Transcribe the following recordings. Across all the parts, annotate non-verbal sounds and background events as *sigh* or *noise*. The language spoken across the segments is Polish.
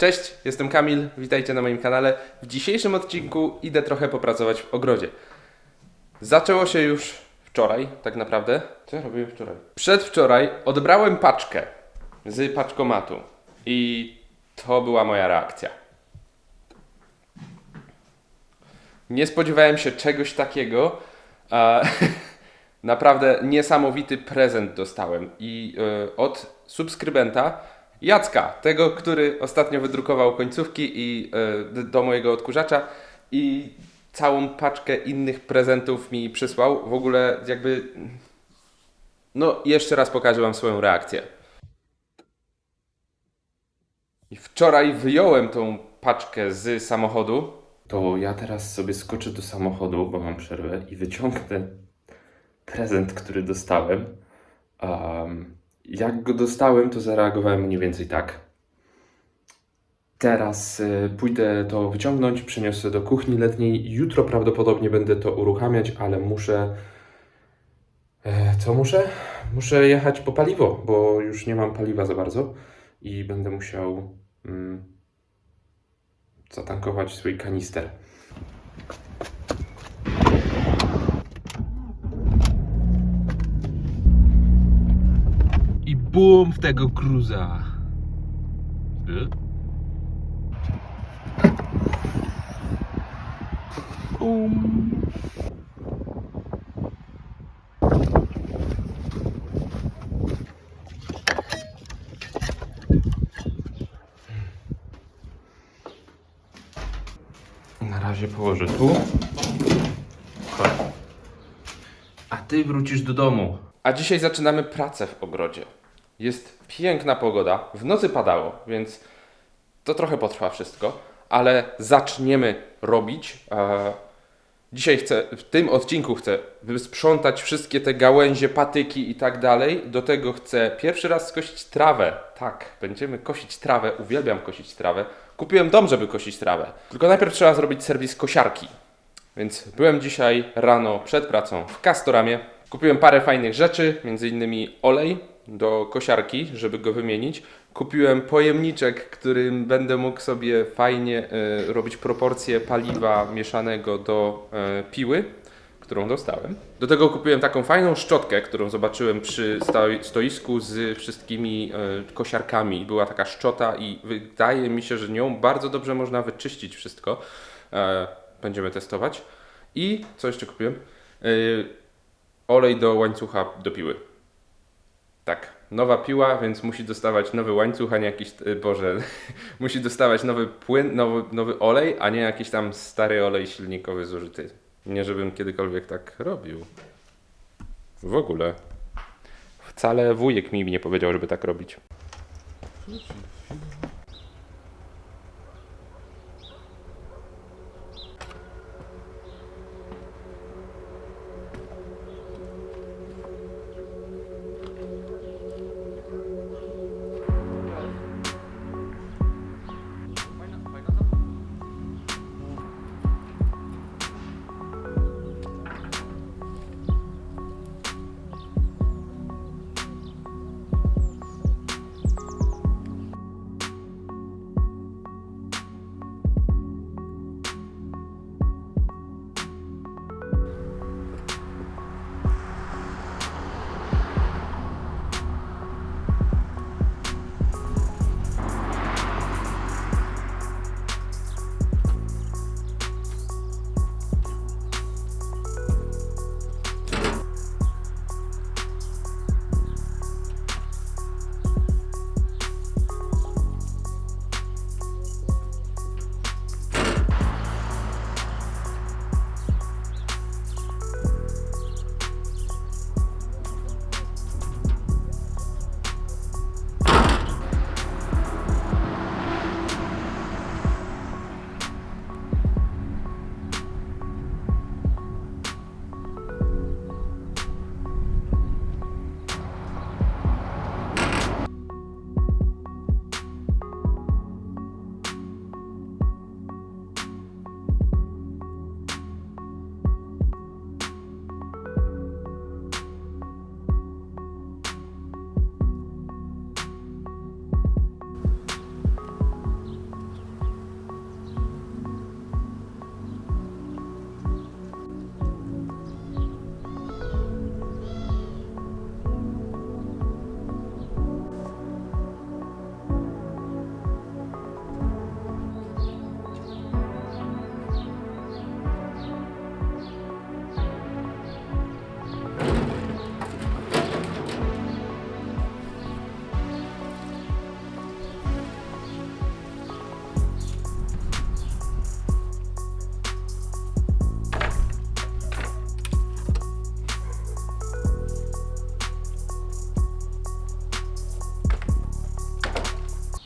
Cześć, jestem Kamil, witajcie na moim kanale. W dzisiejszym odcinku idę trochę popracować w ogrodzie. Zaczęło się już wczoraj, tak naprawdę. Co ja robiłem wczoraj? Przedwczoraj odbrałem paczkę z paczkomatu i to była moja reakcja. Nie spodziewałem się czegoś takiego. A, *laughs* naprawdę niesamowity prezent dostałem i e, od subskrybenta Jacka, tego, który ostatnio wydrukował końcówki i d- do mojego odkurzacza i całą paczkę innych prezentów mi przysłał. W ogóle jakby no jeszcze raz pokażę wam swoją reakcję. I wczoraj wyjąłem tą paczkę z samochodu. To ja teraz sobie skoczę do samochodu, bo mam przerwę i wyciągnę prezent, który dostałem. Um, jak go dostałem, to zareagowałem mniej więcej tak. Teraz y, pójdę to wyciągnąć, przeniosę do kuchni letniej. Jutro prawdopodobnie będę to uruchamiać, ale muszę. E, co muszę? Muszę jechać po paliwo, bo już nie mam paliwa za bardzo i będę musiał mm, zatankować swój kanister. I bum w tego cruza. Bum. Na razie położę tu. A ty wrócisz do domu. A dzisiaj zaczynamy pracę w ogrodzie. Jest piękna pogoda. W nocy padało, więc to trochę potrwa wszystko, ale zaczniemy robić. E, Dzisiaj chcę, w tym odcinku chcę wysprzątać wszystkie te gałęzie, patyki i tak dalej. Do tego chcę pierwszy raz skosić trawę. Tak, będziemy kosić trawę. Uwielbiam kosić trawę. Kupiłem dom, żeby kosić trawę. Tylko najpierw trzeba zrobić serwis kosiarki. Więc byłem dzisiaj rano przed pracą w Castoramie. Kupiłem parę fajnych rzeczy, między innymi olej do kosiarki, żeby go wymienić. Kupiłem pojemniczek, którym będę mógł sobie fajnie e, robić proporcje paliwa mieszanego do e, piły, którą dostałem. Do tego kupiłem taką fajną szczotkę, którą zobaczyłem przy stoi- stoisku z wszystkimi e, kosiarkami. Była taka szczota i wydaje mi się, że nią bardzo dobrze można wyczyścić wszystko. E, będziemy testować. I co jeszcze kupiłem? E, olej do łańcucha do piły. Tak, nowa piła, więc musi dostawać nowy łańcuch, a nie jakiś, e, boże, *laughs* musi dostawać nowy płyn, nowy, nowy olej, a nie jakiś tam stary olej silnikowy zużyty. Nie, żebym kiedykolwiek tak robił. W ogóle. Wcale wujek mi nie powiedział, żeby tak robić.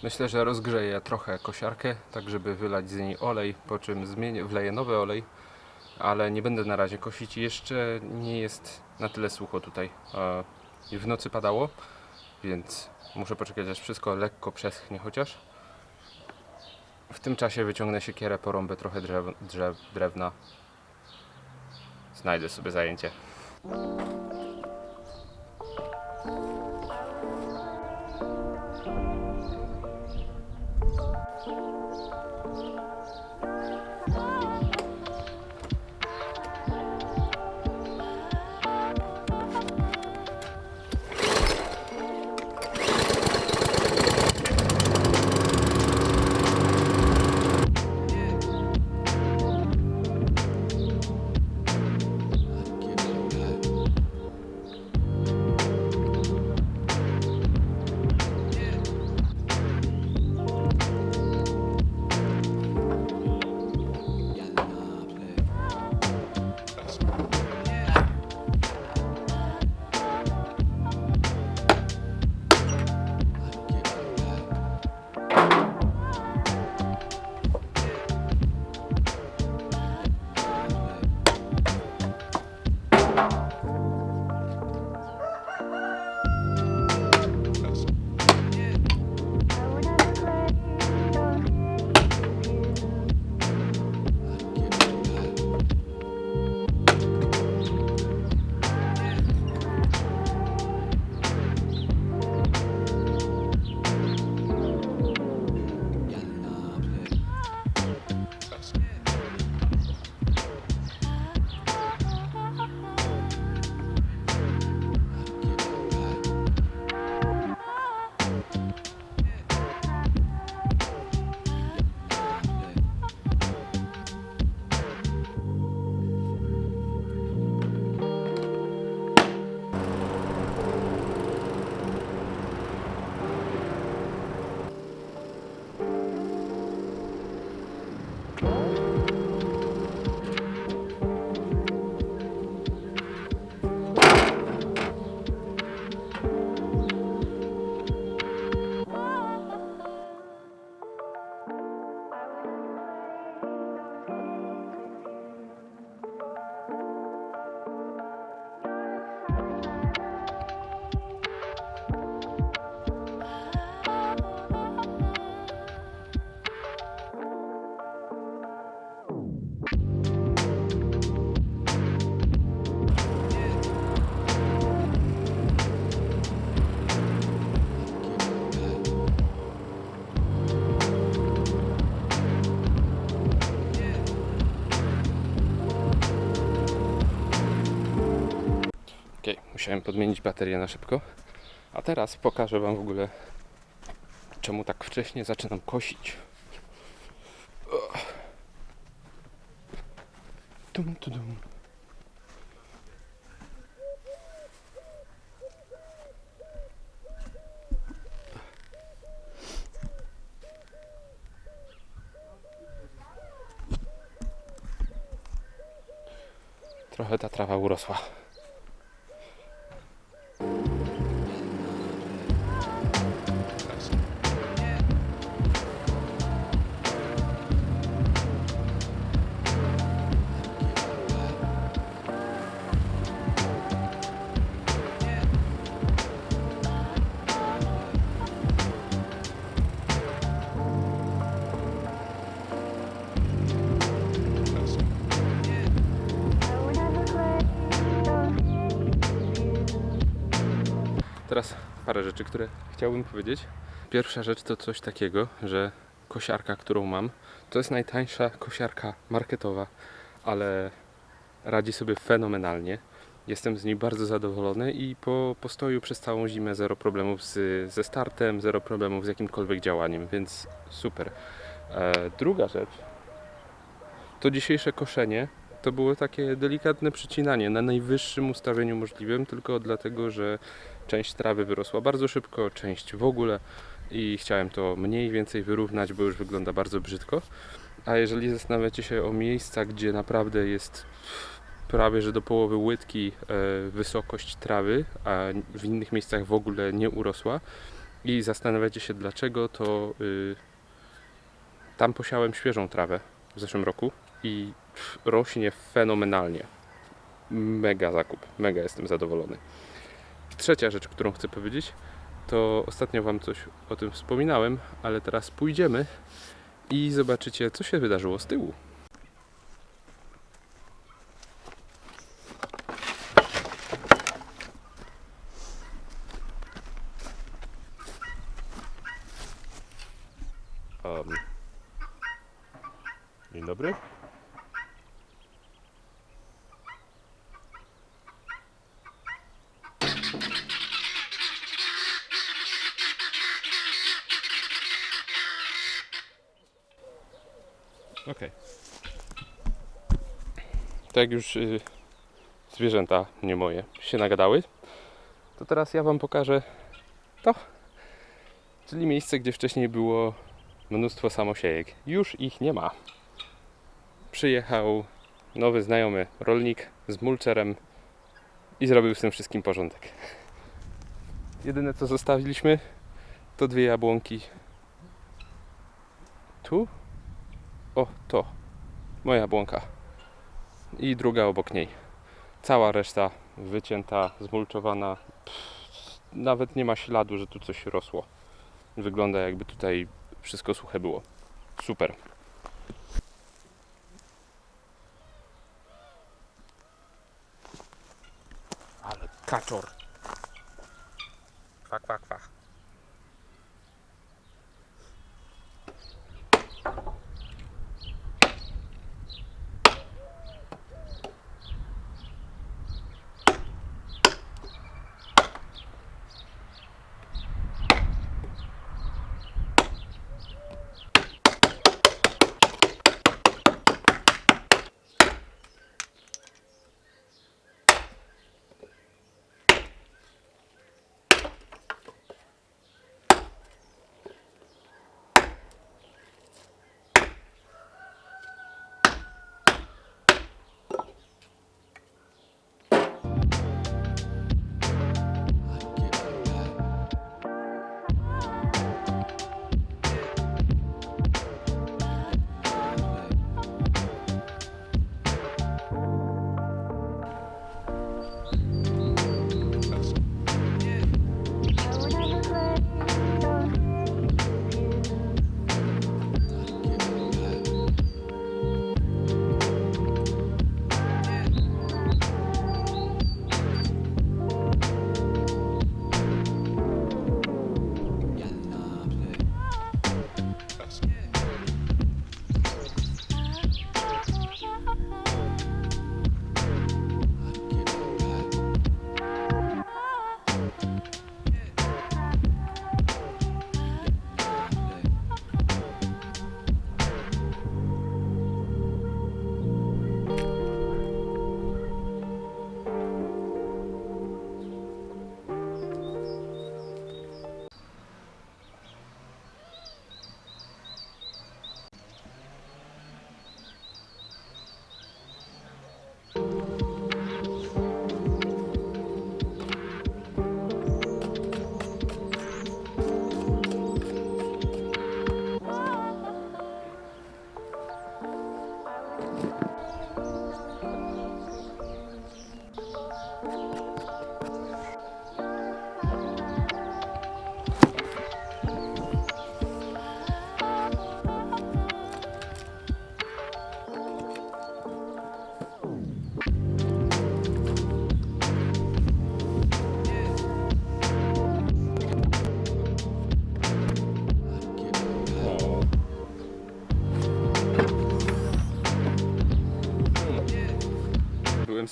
Myślę, że rozgrzeję trochę kosiarkę, tak żeby wylać z niej olej, po czym zmienię, wleję nowy olej, ale nie będę na razie kosić. Jeszcze nie jest na tyle sucho tutaj. W nocy padało, więc muszę poczekać aż wszystko lekko przeschnie chociaż. W tym czasie wyciągnę siekierę, porąbę trochę drzew, drzew, drewna. Znajdę sobie zajęcie. Musiałem podmienić baterię na szybko. A teraz pokażę Wam w ogóle, czemu tak wcześnie zaczynam kosić. Tum, tu, dum. Trochę ta trawa urosła. Które chciałbym powiedzieć. Pierwsza rzecz to coś takiego, że kosiarka, którą mam, to jest najtańsza kosiarka marketowa, ale radzi sobie fenomenalnie. Jestem z niej bardzo zadowolony i po postoju przez całą zimę zero problemów z, ze startem, zero problemów z jakimkolwiek działaniem, więc super. E, druga rzecz to dzisiejsze koszenie to było takie delikatne przycinanie na najwyższym ustawieniu możliwym, tylko dlatego, że część trawy wyrosła bardzo szybko, część w ogóle i chciałem to mniej więcej wyrównać, bo już wygląda bardzo brzydko. A jeżeli zastanawiacie się o miejsca, gdzie naprawdę jest prawie że do połowy łydki e, wysokość trawy, a w innych miejscach w ogóle nie urosła, i zastanawiacie się dlaczego, to y, tam posiałem świeżą trawę w zeszłym roku i rośnie fenomenalnie. Mega zakup, mega jestem zadowolony. Trzecia rzecz, którą chcę powiedzieć, to ostatnio Wam coś o tym wspominałem, ale teraz pójdziemy i zobaczycie, co się wydarzyło z tyłu. Okej. Tak już y, zwierzęta, nie moje, się nagadały, to teraz ja Wam pokażę to, czyli miejsce, gdzie wcześniej było mnóstwo samosiejek. Już ich nie ma. Przyjechał nowy znajomy rolnik z mulczerem i zrobił z tym wszystkim porządek. Jedyne co zostawiliśmy to dwie jabłonki. Tu? O, to. Moja jabłonka. I druga obok niej. Cała reszta wycięta, zmulczowana. Pff, nawet nie ma śladu, że tu coś rosło. Wygląda jakby tutaj wszystko suche było. Super. Ale kaczor. Kwa, kwa, kwa.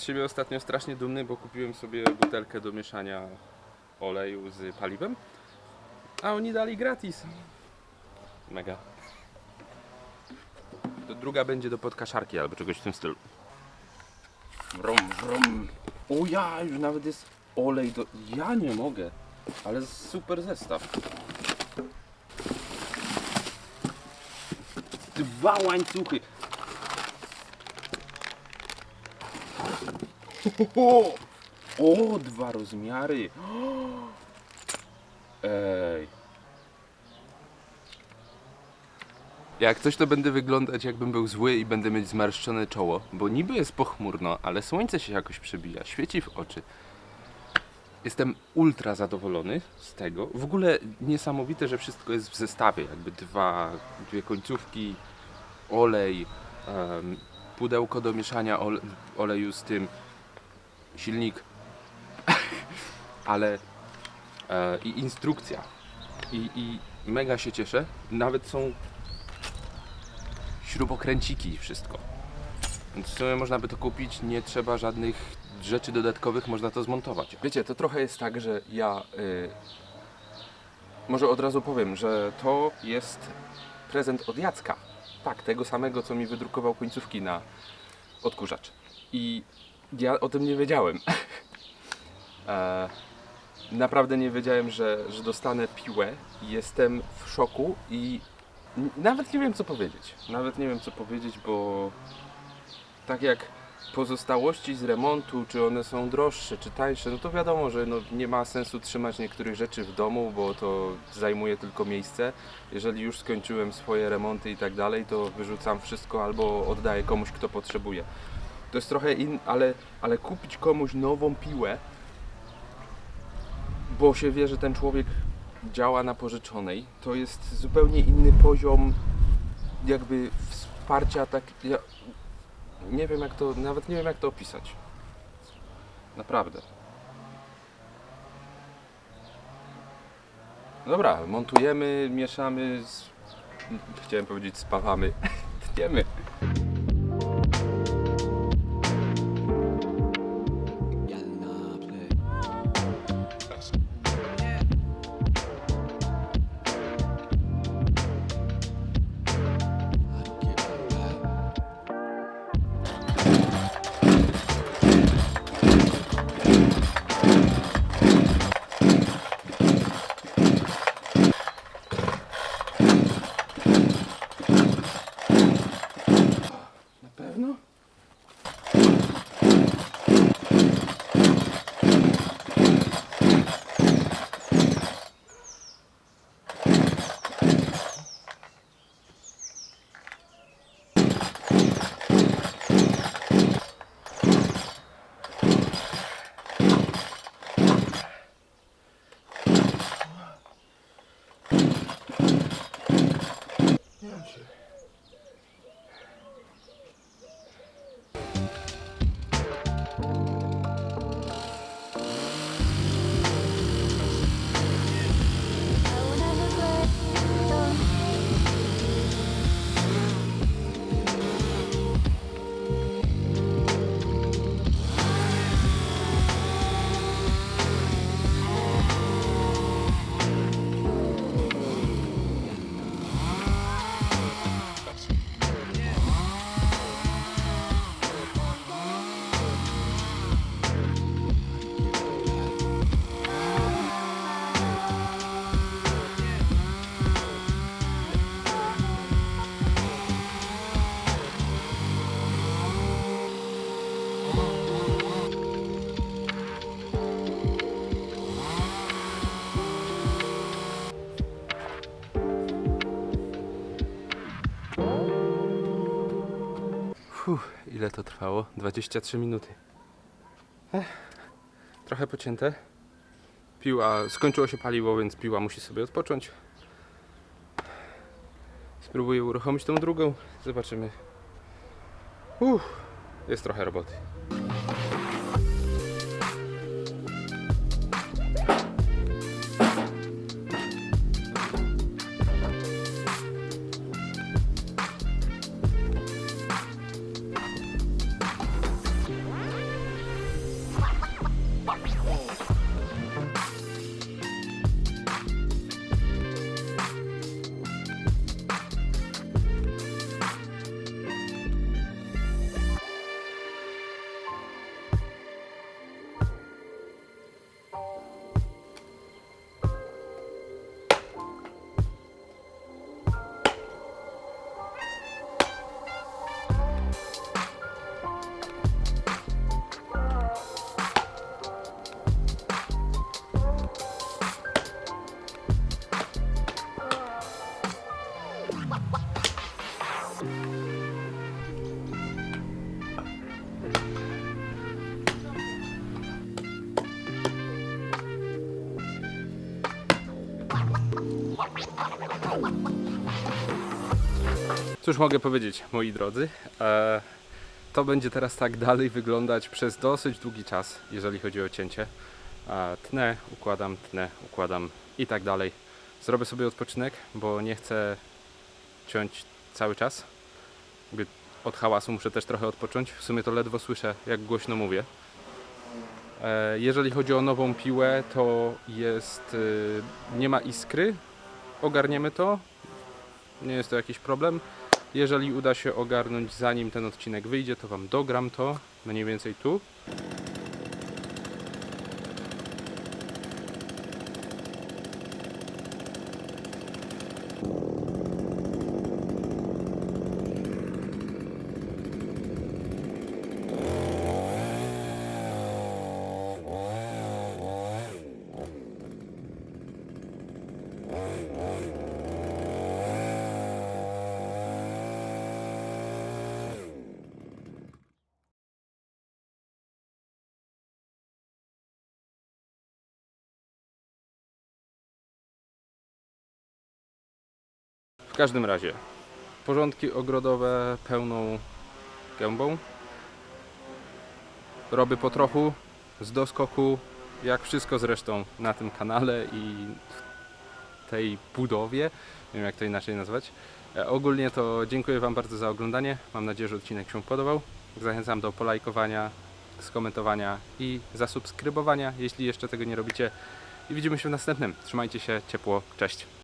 Z siebie ostatnio strasznie dumny, bo kupiłem sobie butelkę do mieszania oleju z paliwem, a oni dali gratis. Mega. To druga będzie do podkaszarki albo czegoś w tym stylu. Wrom, wrom. O ja, już nawet jest olej do... Ja nie mogę, ale super zestaw. Dwa łańcuchy. O, o dwa rozmiary. *gasps* Ej. Jak coś to będę wyglądać jakbym był zły i będę mieć zmarszczone czoło, bo niby jest pochmurno, ale słońce się jakoś przebija, świeci w oczy. Jestem ultra zadowolony z tego. W ogóle niesamowite, że wszystko jest w zestawie. Jakby dwa, dwie końcówki, olej, um, pudełko do mieszania oleju z tym, silnik, *laughs* ale e, i instrukcja. I, I mega się cieszę. Nawet są śrubokręciki i wszystko. Więc w sumie można by to kupić, nie trzeba żadnych rzeczy dodatkowych, można to zmontować. Wiecie, to trochę jest tak, że ja y, może od razu powiem, że to jest prezent od Jacka. Tak, tego samego, co mi wydrukował końcówki na odkurzacz. I ja o tym nie wiedziałem. *laughs* e, naprawdę nie wiedziałem, że, że dostanę piłę. Jestem w szoku i nawet nie wiem co powiedzieć. Nawet nie wiem co powiedzieć, bo tak jak pozostałości z remontu, czy one są droższe, czy tańsze, no to wiadomo, że no nie ma sensu trzymać niektórych rzeczy w domu, bo to zajmuje tylko miejsce. Jeżeli już skończyłem swoje remonty i tak dalej, to wyrzucam wszystko albo oddaję komuś, kto potrzebuje. To jest trochę in, ale, ale kupić komuś nową piłę, bo się wie, że ten człowiek działa na pożyczonej, to jest zupełnie inny poziom jakby wsparcia, tak, ja, nie wiem jak to, nawet nie wiem jak to opisać. Naprawdę. Dobra, montujemy, mieszamy, z... chciałem powiedzieć spawamy, *laughs* tniemy. Nie wiem, ile to trwało? 23 minuty. Ech, trochę pocięte. Piła, skończyło się paliwo, więc piła musi sobie odpocząć. Spróbuję uruchomić tą drugą. Zobaczymy. Uff, jest trochę roboty. Cóż mogę powiedzieć, moi drodzy? E, to będzie teraz tak dalej wyglądać przez dosyć długi czas, jeżeli chodzi o cięcie. E, tnę, układam, tnę, układam i tak dalej. Zrobię sobie odpoczynek, bo nie chcę ciąć cały czas. Od hałasu muszę też trochę odpocząć. W sumie to ledwo słyszę, jak głośno mówię. E, Jeżeli chodzi o nową piłę, to jest. y, Nie ma iskry. Ogarniemy to. Nie jest to jakiś problem. Jeżeli uda się ogarnąć zanim ten odcinek wyjdzie, to Wam dogram to mniej więcej tu. W każdym razie, porządki ogrodowe pełną gębą. Robię po trochu, z doskoku, jak wszystko zresztą na tym kanale i w tej budowie. Nie wiem jak to inaczej nazwać. E, Ogólnie to dziękuję Wam bardzo za oglądanie. Mam nadzieję, że odcinek się podobał. Zachęcam do polajkowania, skomentowania i zasubskrybowania, jeśli jeszcze tego nie robicie. I widzimy się w następnym. Trzymajcie się ciepło. Cześć.